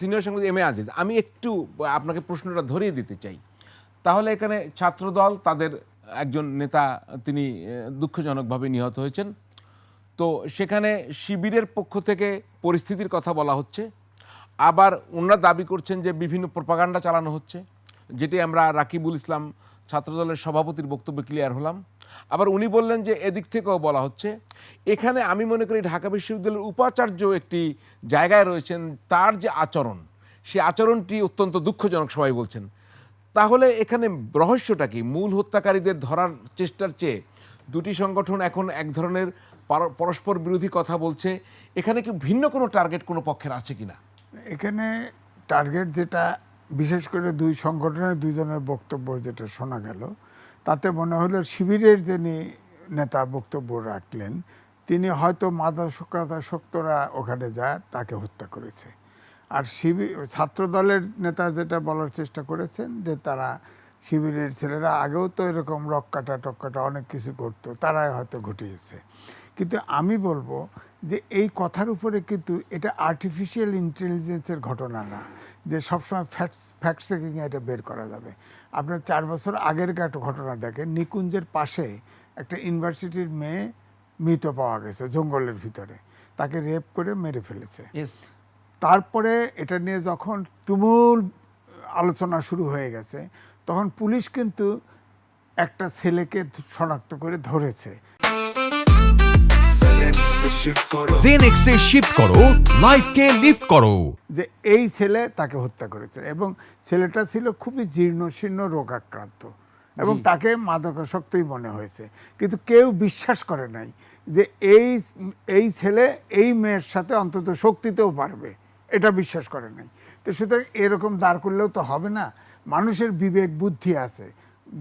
Senior সাংবাদিক M A Aziz, আমি একটু, আপনাকে প্রশ্নটা ধরিয়ে দিতে চাই। তাহলে এখানে ছাত্রদল, তাদের একজন নেতা, তিনি দুঃখজনকভাবে নিহত হয়েছেন। তো সেখানে শিবিরের পক্ষ থেকে পরিস্থিতির কথা বলা হচ্ছে। আবার ওনারা দাবি করছেন যে বিভিন্ন প্রপাগান্ডা চালানো হচ্ছে, যেটি আমরা রাকিবুল ইসলাম ছাত্রদলের সভাপতির বক্তব্য ক্লিয়ার হলাম। আবার উনি বললেন যে, এদিক থেকেও বলা হচ্ছে, এখানে আমি মনে করি ঢাকা বিশ্ববিদ্যালয়ের উপাচার্য একটি জায়গায় রয়েছেন, তার যে আচরণ সেই আচরণটি অত্যন্ত দুঃখজনক সবাই বলছেন। তাহলে এখানে রহস্যটা কি? মূল হত্যাকারীদের ধরার চেষ্টার চেয়ে দুটি সংগঠন এখন এক ধরনের পরস্পর বিরোধী কথা বলছে, এখানে কি ভিন্ন কোনো টার্গেট কোনো পক্ষের আছে কিনা? এখানে টার্গেট যেটা বিশেষ করে দুই সংগঠনের দুজনের বক্তব্য যেটা শোনা গেল, তাতে মনে হলো শিবিরের যিনি নেতা বক্তব্য রাখলেন, তিনি হয়তো মাদকতা শক্তরা ওখানে যায় তাকে হত্যা করেছে। আর শিবির ছাত্রদলের নেতা যেটা বলার চেষ্টা করেছেন যে তারা শিবিরের ছেলেরা আগেও তো এরকম রক কাটা টক কাটা অনেক কিছু করতো তারাই হয়তো ঘটিয়েছে। কিন্তু আমি বলব যে এই কথার উপরে কিন্তু এটা আর্টিফিশিয়াল ইন্টেলিজেন্সের ঘটনা না যে সবসময় ফ্যাক্ট ফ্যাক্ট চেকিংয়ে এটা বের করা যাবে। আপনার চার বছর আগের একটা ঘটনা দেখেন নিকুঞ্জের পাশে একটা ইউনিভার্সিটির মেয়ে মৃত পাওয়া গেছে জঙ্গলের ভিতরে তাকে রেপ করে মেরে ফেলেছে। তারপরে এটা নিয়ে যখন তুমুল আলোচনা শুরু হয়ে গেছে তখন পুলিশ কিন্তু একটা ছেলেকে শনাক্ত করে ধরেছে। জেনেক্সে শিফট করো লাইফকে লিফট করো। যে এই ছেলে তাকে হত্যা করেছে এবং ছেলেটা ছিল খুবই জীর্ণশীর্ণ রোগাক্রান্ত এবং তাকে মাদকাসক্তই মনে হয়েছে। কিন্তু কেউ বিশ্বাস করে নাই যে এই এই ছেলে এই মেয়ের সাথে অন্তত শক্তিতেও পারবে। এটা বিশ্বাস করে নাই। তো সুতরাং এরকম দাঁড় করলেও তো হবে না। মানুষের বিবেক বুদ্ধি আছে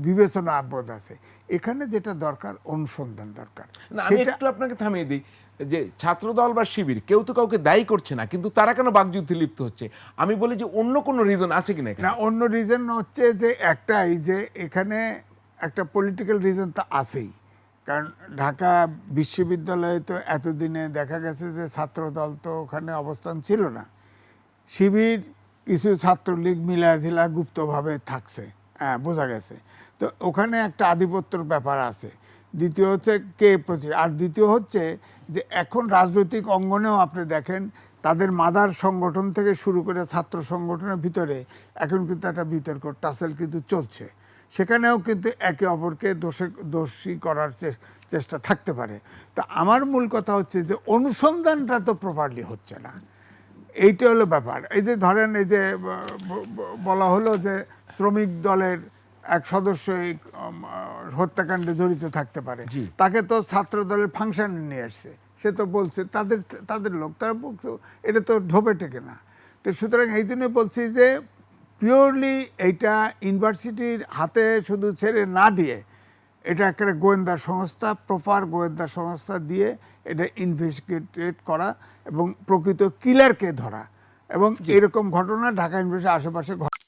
বিবেচনা বোধ আছে। এখানে যেটা দরকার অনুসন্ধান দরকার। আমি একটু আপনাকে থামিয়ে দিই যে ছাত্রদল বা শিবির কেউ তো কাউকে দায়ী করছে না কিন্তু তারা কেন বাকযুদ্ধে লিপ্ত হচ্ছে? আমি বলি যে অন্য কোনো রিজন আছে কিনা এখানে? না অন্য রিজন হচ্ছে যে একটাই যে এখানে একটা পলিটিক্যাল রিজন তো আছেই। কারণ ঢাকা বিশ্ববিদ্যালয়ে তো এতদিনে দেখা গেছে যে ছাত্রদল তো ওখানে অবস্থান ছিল না। শিবির কিছু ছাত্রলীগ মিলাঝিলা গুপ্তভাবে থাকছে হ্যাঁ বোঝা গেছে। তো ওখানে একটা আধিপত্যর ব্যাপার আছে। দ্বিতীয় হচ্ছে কে প্রতি আর দ্বিতীয় হচ্ছে যে এখন রাজনৈতিক অঙ্গনেও আপনি দেখেন, তাদের মাদার সংগঠন থেকে শুরু করে ছাত্র সংগঠনের ভিতরে এখন কিন্তু একটা বিতর্ক, টাসেল কিন্তু চলছে। সেখানেও কিন্তু একে অপরকে দোষে দোষী করার চেষ্টা থাকতে পারে। তা আমার মূল কথা হচ্ছে যে অনুসন্ধানটা তো প্রপারলি হচ্ছে না। এইটা হলো ব্যাপার। এই যে ধরেন এই যে বলা হলো যে শ্রমিক দলের এক সদস্য এই হত্যাকাণ্ডে জড়িত থাকতে পারে। তাকে তো ছাত্র দলের ফাংশনে নিয়ে আসছে। সে তো বলছে তাদের তাদের লোক তারা এটা তো ঢোপে টেকে না। তো সুতরাং এই জন্য বলছি যে পিওরলি এইটা ইউনিভার্সিটির হাতে শুধু ছেড়ে না দিয়ে এটা একটা গোয়েন্দা সংস্থা প্রপার গোয়েন্দা সংস্থা দিয়ে এটা ইনভেস্টিগেটেড করা এবং প্রকৃত কিলারকে ধরা। এবং এরকম ঘটনা ঢাকা ইউনিভার্সিটির আশেপাশে ঘটে